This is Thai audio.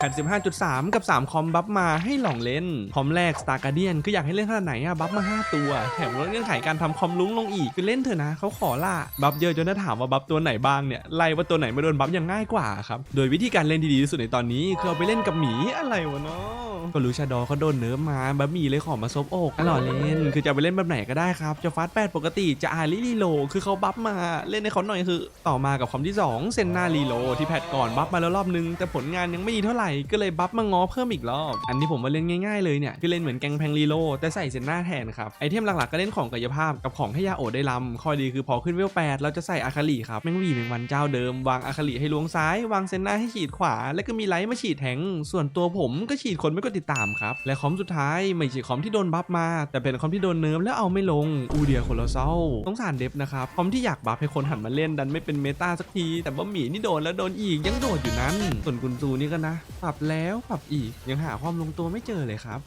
แพท15.3 กับ 3 คอมบัฟมาให้หลองเล่น คอมแรก Star Guardian คืออยากให้เล่นขนาดไหนอะบัฟมา 5 ตัว แถมลดเงื่อนไขการทำคอมลุ้งลงอีก คือเล่นเถอะนะเขาขอล่ะบัฟเยอะจนถ้าถามว่าบัฟตัวไหนบ้างเนี่ย ไล่ว่าตัวไหนไม่โดนบัฟยังง่ายกว่าครับ โดยวิธีการเล่นที่ดีที่สุดในตอนนี้คือเอาไปเล่นกับหมีอะไรวะเนาะ ก็รู้ชาดอเขาโดนเนิร์ฟมาบัฟหมีเลยขอมาซบอกตลอดเล่น คือจะเอาไปเล่นแบบไหนก็ได้ครับ จะฟาสต์แปดปกติจะอารีรีโล คือเขาบัฟมาเล่นในเขาหน่อยคือ ต่อมากับคอมที่ 2 เซนนารีโล ที่แพทก่อนบัฟมาแล้วรอบนึง แต่ผลงานยังไม่ดีเท่าไหร่ก็เลยบัฟมาง้อเพิ่มอีกรอบ อันนี้ผมมาเล่นง่ายๆเลยเนี่ยคือเล่นเหมือนแกงแพงรีโลแต่ใส่เซนนาแทนครับไอเทมหลักๆก็เล่นของกายภาพกับของให้ยาโอได้ลำข้อดีคือพอขึ้นเวล8เราจะใส่อาคาลีครับแมงหวีแมงวันเจ้าเดิมวางอาคาลีให้ล้วงซ้ายวางเซนนาให้ฉีดขวา แล้วก็มีไลท์มาฉีดแทงส่วนตัวผมก็ฉีดคนไม่กดติดตามครับ และคอมสุดท้ายไม่ใช่คอมที่โดนบัฟมา แต่เป็นคอมที่โดนเนิร์ฟแล้วเอาไม่ลงอูเดียโคโลเซลต้องสารเดฟนะครับคอมที่อยากบัฟให้คนหันมาเล่นดันไม่เป็นเมตาสักที แต่ว่าหมีนี่โดนแล้วโดนอีกยังโดดอยู่นั้น ส่วนกุนซูนี่ก็นะ ปรับแล้วปรับอีกยังหาความลงตัวไม่เจอเลยครับ